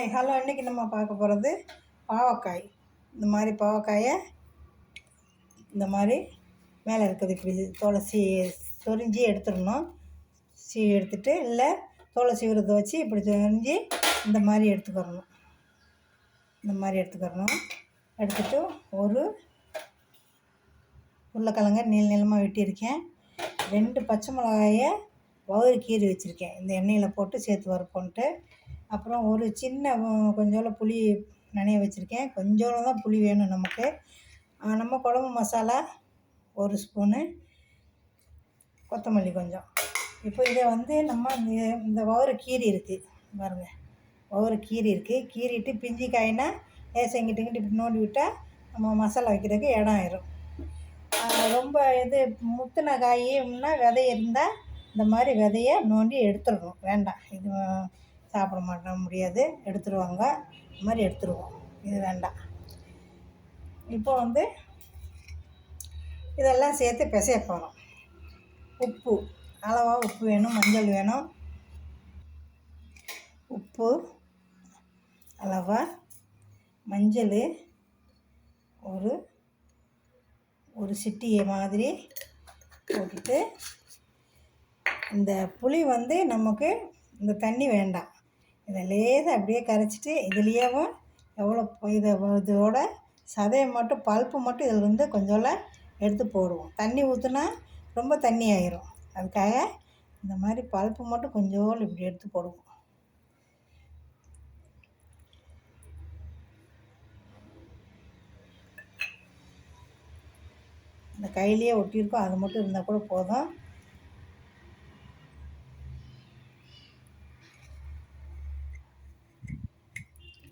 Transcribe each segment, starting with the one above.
Hi hello இன்றைக்கி நம்ம பார்க்க போகிறது பாவக்காய். இந்த மாதிரி பாவக்காயை இந்த மாதிரி மேலே இருக்கிறது இப்படி தோலை சீ எடுத்துடணும். சீ எடுத்துட்டு இல்லை தோலை சீவுறதை வச்சு இப்படி சொரிஞ்சி இந்த மாதிரி எடுத்துக்கிறணும். இந்த மாதிரி எடுத்துக்கிறணும். எடுத்துட்டு ஒரு உருளைக்கிழங்க நீள நீளமாக வெட்டியிருக்கேன். ரெண்டு பச்சை மிளகாயை வவுறு கீறி வச்சுருக்கேன். இந்த எண்ணெயில் போட்டு சேர்த்து வறுப்போன்ட்டு. அப்புறம் ஒரு சின்ன கொஞ்சோண்டு புளி நனைய வச்சுருக்கேன். கொஞ்சோண்டு தான் புளி வேணும் நமக்கு. நம்ம குழம்பு மசாலா ஒரு ஸ்பூனு கொத்தமல்லி கொஞ்சம். இப்போ இதை வந்து நம்ம இந்த இந்த வவுறு கீரி இருக்குது பாருங்கள் வவுறு கீரி இருக்குது கீறிட்டு பிஞ்சி காயினா லேசாக இங்கிட்டு இங்கிட்டு இப்படி நோண்டி விட்டால் நம்ம மசாலா வைக்கிறதுக்கு இடம் ஆயிரும். ரொம்ப இது முத்தின காய்னா விதை இருந்தால் இந்த மாதிரி விதையை நோண்டி எடுத்துடணும். வேண்டாம். இது சாப்பிட மாட்டோம் முடியாது. எடுத்துருவாங்க. இது மாதிரி எடுத்துருவோம். இது வேண்டாம். இப்போ வந்து இதெல்லாம் சேர்த்து பிசைய போகிறோம் உப்பு. அளவாக உப்பு வேணும் மஞ்சள் வேணும். உப்பு அளவாக மஞ்சள் ஒரு ஒரு சிட்டியை மாதிரி போட்டுட்டு இந்த புளி வந்து நமக்கு இந்த தண்ணி வேண்டாம். இதை லேசாக அப்படியே கரைச்சிட்டு இதுலேயேவும் எவ்வளோ இதை இதோட சதையை மட்டும் பல்ப்பு மட்டும் இதில் இருந்து கொஞ்சோல எடுத்து போடுவோம். தண்ணி ஊற்றுனா ரொம்ப தண்ணி ஆயிரும். அதுக்காக இந்த மாதிரி பல்ப்பு மட்டும் கொஞ்சோண்டு இப்படி எடுத்து போடுவோம். இந்த கையிலேயே ஒட்டியிருக்கோம். அது மட்டும் இருந்தால் கூட போதும்.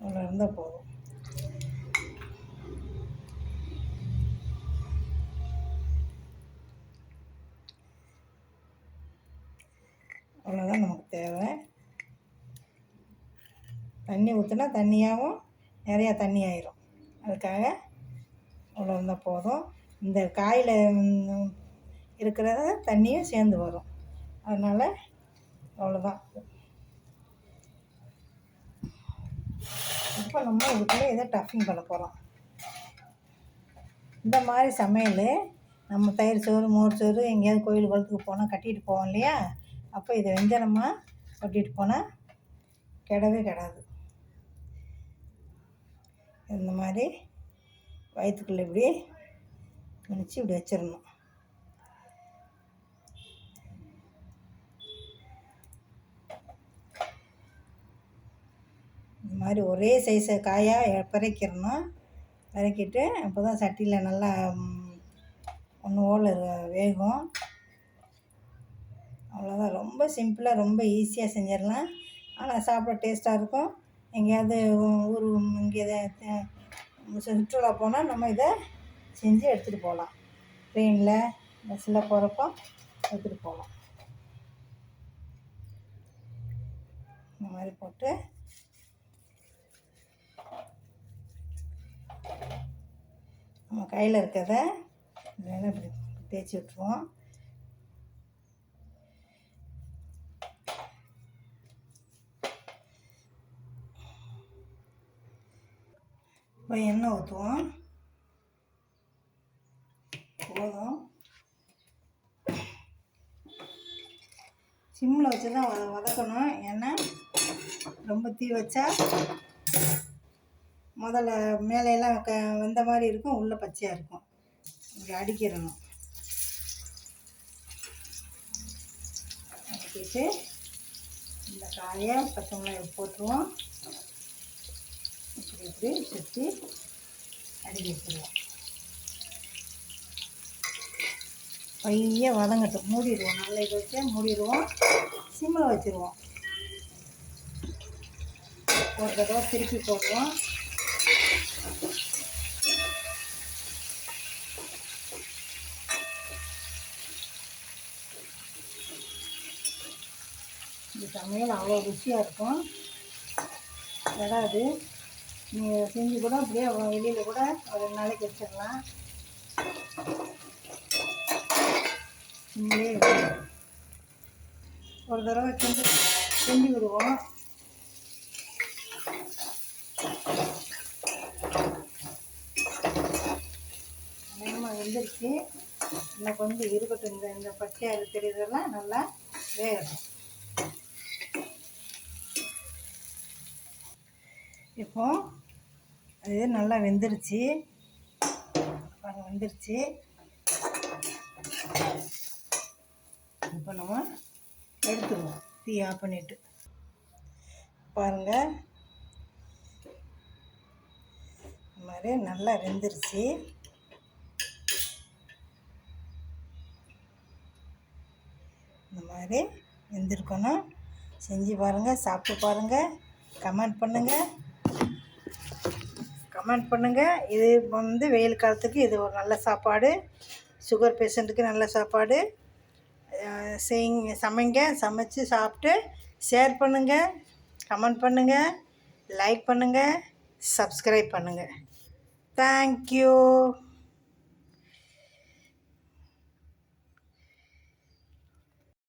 அவ்வளோ இருந்தால் போதும். அவ்வளோதான் நமக்கு தேவை. தண்ணி ஊற்றினா தண்ணியாகவும் நிறையா தண்ணி ஆயிரும். அதுக்காக அவ்வளோ இருந்தால் போதும். இந்த காயில் இருக்கிறத தண்ணியும் சேர்ந்து வரும். அதனால் அவ்வளோதான் இப்போ நம்ம இதுக்குள்ளே இதை டஃபிங் பண்ண போகிறோம். இந்த மாதிரி சமையல் நம்ம தயிர் சோறு மோர் சோறு எங்கேயாவது கோயில் குளத்துக்கு போனால் கட்டிட்டு போவோம் இல்லையா? அப்போ இதை வெஞ்சனமாக கட்டிட்டு போனால் கிடவே கிடாது. இந்த மாதிரி வயிற்றுக்குள்ளே இப்படி நினச்சி இப்படி வச்சிடணும் இந்த மாதிரி ஒரே சைஸை காயாக பிறக்கிடணும் பிறக்கிட்டு அப்போ தான் சட்டியில் நல்லா ஒன்று ஓல வேகும். அவ்வளோதான் ரொம்ப சிம்பிளாக ரொம்ப ஈஸியாக செஞ்சிடலாம். ஆனால் சாப்பிட டேஸ்ட்டாக இருக்கும். எங்கேயாவது ஊர் இங்கே சுற்றுலா போனால் நம்ம இதை செஞ்சு எடுத்துகிட்டு போகலாம். ட்ரெயினில் பஸ்ஸில் போகிறப்போ எடுத்துகிட்டு போகலாம். இந்த மாதிரி போட்டு நம்ம கையில் இருக்கிறத மேலே இப்படி தேய்ச்சி விட்ருவோம் இப்போ எண்ணெய் ஊற்றுவோம். போதும். சிம்மில் வச்சு தான் வதக்கணும். ஏன்னா ரொம்ப தீ வச்சா முதல்ல மேலையெல்லாம் க வந்த மாதிரி இருக்கும் உள்ளே பச்சையாக இருக்கும். இப்படி அடிக்கிடணும் அடிக்கிட்டு இந்த காயை பச்சை மிளகாய் போட்டுருவோம். இப்படி இப்படி சுற்றி அடிக்க வச்சுருவோம். பைய வதங்கட்டும். மூடிடுவோம். நல்ல இது வச்சு மூடிடுவோம். சிம்மில் வச்சுருவோம். ஒரு தடவை திருப்பி போடுவோம். இந்த சமையல் அவ்வளோ ருசியாக இருக்கும். விடாது நீங்கள் செஞ்சு கூட அப்படியே வெளியில் கூட ஒரு ரெண்டு நாளைக்கு வச்சிடலாம். ஒரு தடவை செஞ்சு செஞ்சு விடுவோம். வேகமாக வெந்துருச்சு. இன்னும் கொஞ்சம் இருக்கட்டும். இந்த இந்த பச்சையாக தெரியுதெல்லாம் நல்லா வேகட்டும். இப்போ அது நல்லா வெந்துருச்சு. பாருங்கள் வெந்துருச்சு. இப்போ நம்ம எடுத்துருவோம். தீ ஆஃப் பண்ணிட்டு. பாருங்கள் இந்த மாதிரி நல்லா வெந்துருச்சு. இந்த மாதிரி வெந்திருக்கணும். செஞ்சு பாருங்கள் சாப்பிட்டு பாருங்கள் கமெண்ட் பண்ணுங்கள் கமெண்ட் பண்ணுங்கள் இது வந்து வெயில் காலத்துக்கு இது ஒரு நல்ல சாப்பாடு. சுகர் பேஷண்ட்டுக்கு நல்ல சாப்பாடு. செய்ங்க சமைங்க சமைச்சு சாப்பிட்டு ஷேர் பண்ணுங்கள் கமெண்ட் பண்ணுங்கள் லைக் பண்ணுங்கள் சப்ஸ்கிரைப் பண்ணுங்கள் தேங்க்யூ